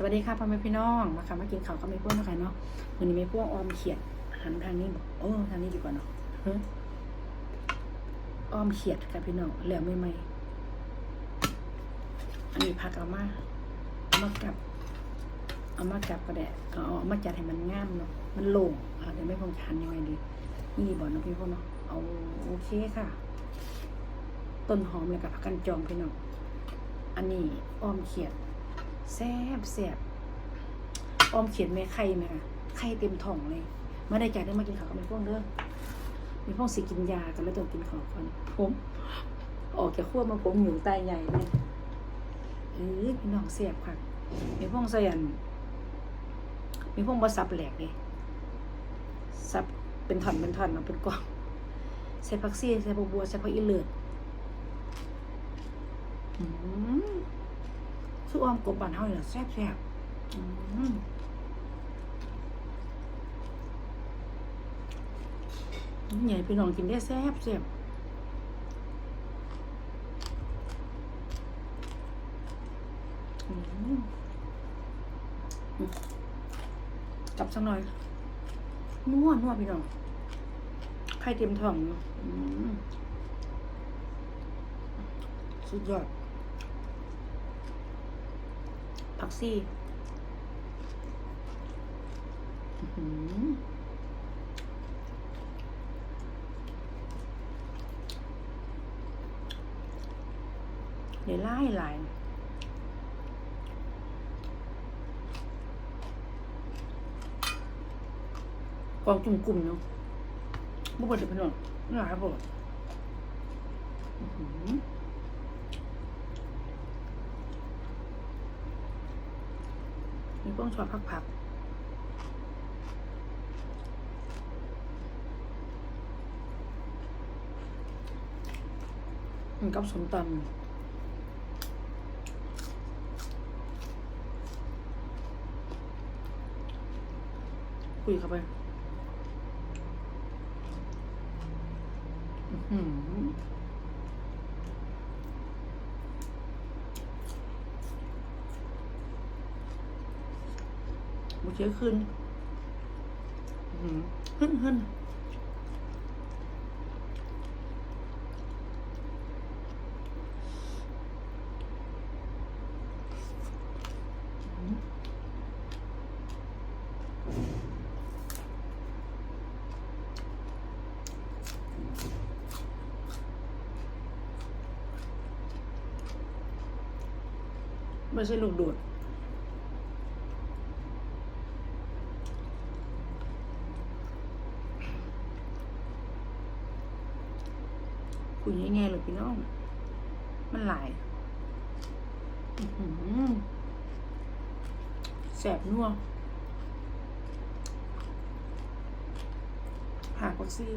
สวัสดีค่ะพ่อแม่พี่น้องมาค่ะมากินข้าวกับแม่พวกนะคะเนาะวันนี้แม่พวกออมเขียดหันทางนี้บอกโอ้ทางนี้ดีกว่าเนาะออมเขียดค่ะพี่น้องเหลือไม่ไหมอันนี้พักเอามาเอามากับ เอามากับก็ได้เอาเอามาจัดให้มันงามเนาะมันโล่งอะเดี๋ยวแม่พงทานยังไงดี นี่บอกนะพี่พวกเนาะเอาโอเคค่ะ ต้นหอมเลยกับผักกันจองพี่น้องอันนี้ออมเขียด แซ่บแซ่บออมเขียนแม่ไข่ไหมคะไข่เต็มท้องเลยมาได้จากได้มากินข้าวกับแม่พวกเด้อแม่พวกสิกินยากันแล้วต้องกินข้าวก่อนผมออกจากขั้วมาผมอยู่ใต้ใหญ่เลยเออพี่น้องแซ่บค่ะม่พวกส่อันม่พวกบ่สับแหลกเลยสับเป็นท่อนเป็นท่อนเอาเป็นกล่องใส่ผักซี่ใส่บัวใส่ผักอีเลือดอืม สู้ออมกบบ้านเฮาเนี่ยแซ่บแซ่บๆอืมใหญ่พี่น้องกินได้แซ่บแซ่บอืมอืมจับสักหน่อยนัวนัวพี่น้องไข่เต็มท้องเนาะอืมสุดยอด ผักซี่เดี๋ยวไล่หลายกองกลุ่มๆเนาะบุบเด็กพี่น้องหลายบดอื้อ หือมีป้องชอบพักผักมันกับสมตำคุยเข้าไปอื้อ หือโอเคขึ้นอื้อหือขึ้นขึ้นอื้อหือไม่ใช่ลูกโดด คุยง่ายๆเลยพี่น้อง มันหลายแสบนัวหากวัคซี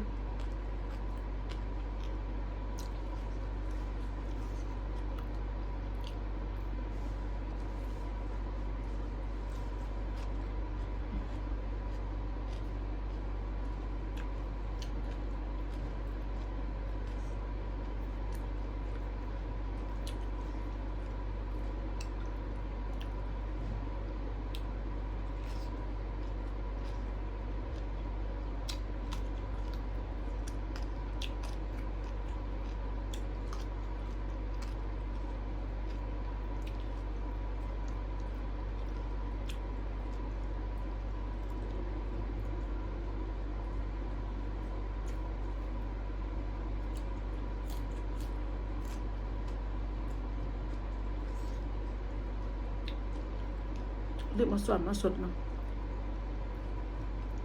เรียกมาสอนมาสดเนาะ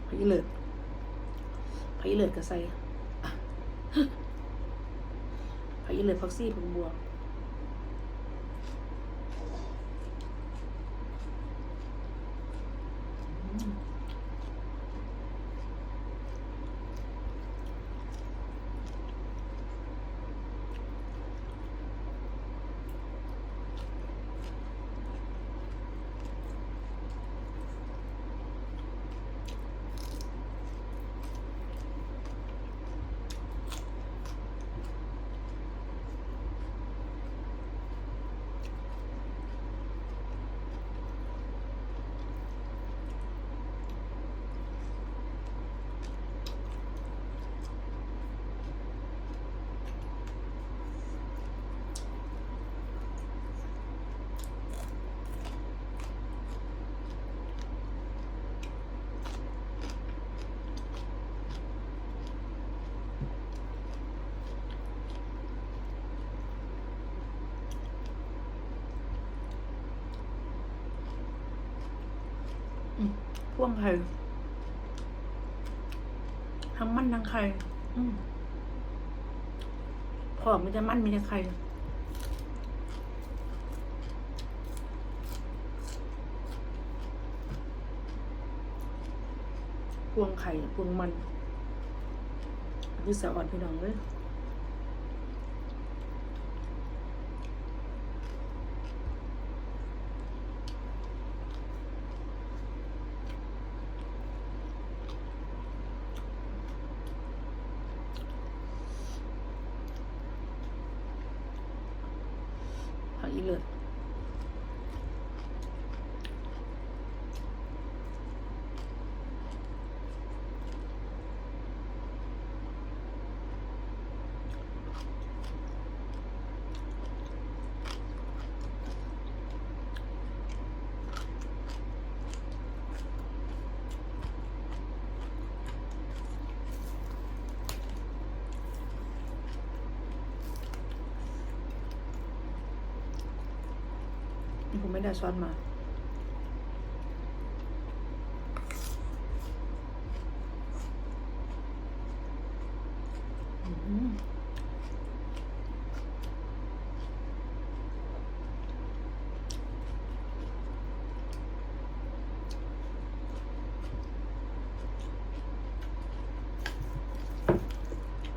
พอีเลิศพอีเลิศก็ใส่พอีเลิศพักซี่ผมบวก พ่วงไข่ทั้งมันทั้งไข่อืมพอมันจะมันมีแต่ไข่พวงไข่พวงมันคือสะอ่อนพี่น้องเลย ผั ผมไม่ได้ช้อนมา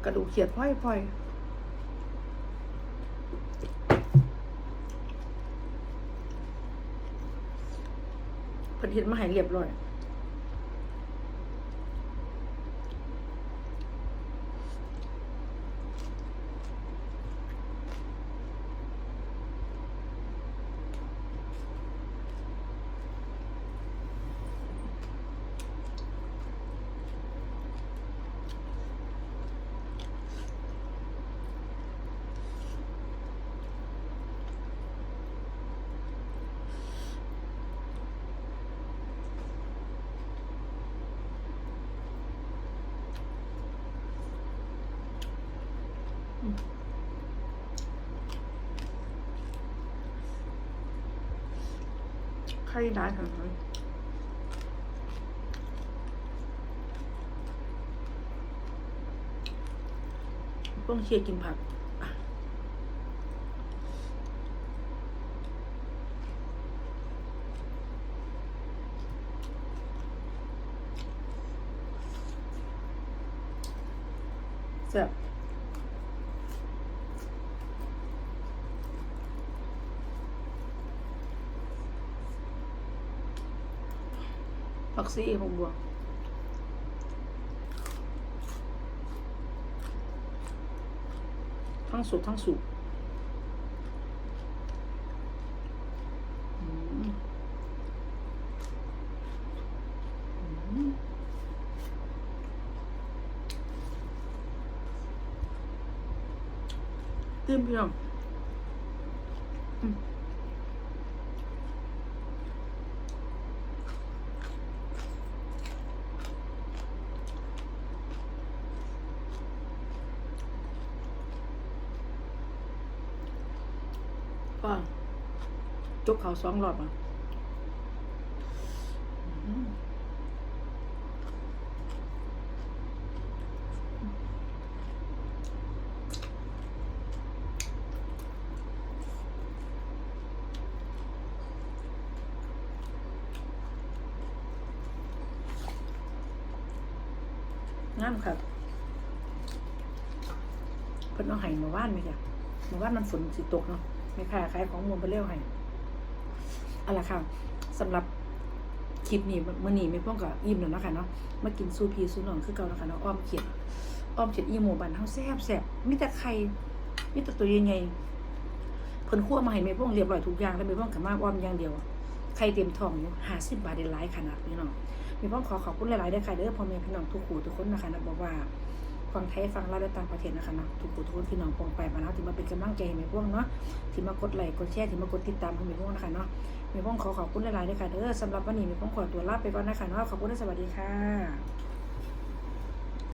กระดูกเขียดพ่อยพ่ เพิ่นเฮ็ดมาให้เรียบร้อย ไข่ได้ค่ะต้องเชียร์กินผัก ผักซีผมบวกทั้งสุกทั้งสุกอืมอืมตื้มพี่น้อง ก็จุกเขาสองรอบอะอืมงามครับเพิ่นเอาไห้มาว่านไหมจ้ะมาว่านมันฝนสิตกเนาะ ม่ค่ะขายของมูลไปเร็วให้เอาล่ะค่ะสำหรับคลิปนี้มื่อนี้ไม่พ้องกับอิ่มแล้วนะคะเนาะมากินซูพีซูนองคือเก่าแล้วค่ะเนาะอ้อมเขียดอ้อมเขียดอีหมูบันเฮาแซ่บแซ่บมีแต่ไข่มีแต่ตัวใหญ่ๆเพิ่นคั่วมาให้แม่พ้องเรียบร้อยทุกอย่างแล้วแม่พ้องกับมาอ้อมอย่างเดียวไข่เต็มท้องอยู่50บาทได้หลายขนาดพี่น้องแม่พ้องขอขอบคุณหลายๆเด้ค่ะเด้อพ่อแม่พี่น้องทุกคู่ทุกคนนะคะนะบอกว่า ฟังไทยฟังลาวและต่างประเทศนะคะนะทุกผู้ทุกคนพี่น้องปองไปมาแล้วที่มาเป็นกำลังใจให้แม่พวงเนาะที่มากดไลค์กดแชร์ที่มากดติดตามให้แม่พวงนะคะเนาะแม่พวงขอขอบคุณหลายๆด้วยค่ะเด้อสำหรับวันนี้แม่พวงขอตัวลาไปก่อนนะคะเนาะขอบคุณและสวัสดีค่ะ